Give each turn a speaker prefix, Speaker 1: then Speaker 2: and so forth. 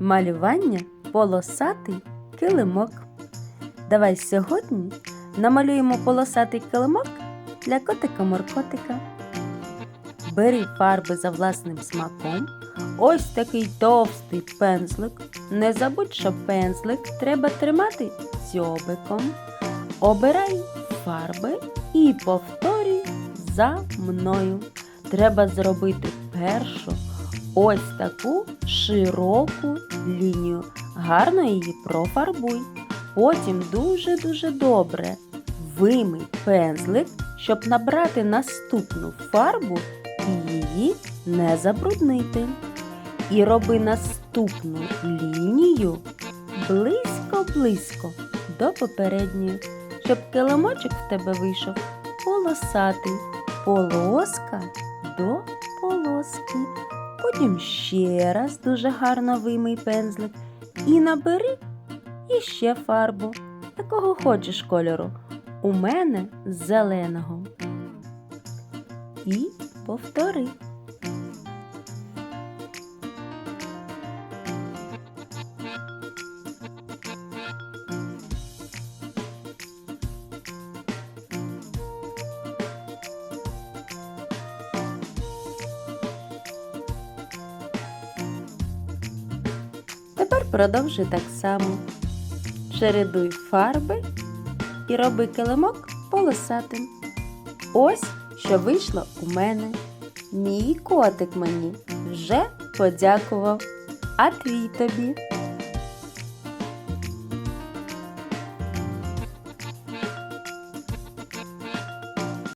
Speaker 1: Малювання полосатий килимок. Давай сьогодні намалюємо полосатий килимок для котика-моркотика. Бери фарби за власним смаком. Ось такий товстий пензлик. Не забудь, що пензлик треба тримати дзьобиком. Обирай фарби і повторюй за мною. Треба зробити першу ось таку широку лінію. Гарно її профарбуй. Потім дуже-дуже добре вимий пензлик, щоб набрати наступну фарбу і її не забруднити. І роби наступну лінію близько-близько до попередньої, щоб килимочок в тебе вийшов полосатий, полоска до полоски. Потім ще раз дуже гарно вимий пензлик і набери іще фарбу, якого хочеш кольору. У мене зеленого. І повтори. Тепер продовжуй так само. Чередуй фарби і роби килимок полосатим. Ось що вийшло у мене. Мій котик мені вже подякував, а твій тобі.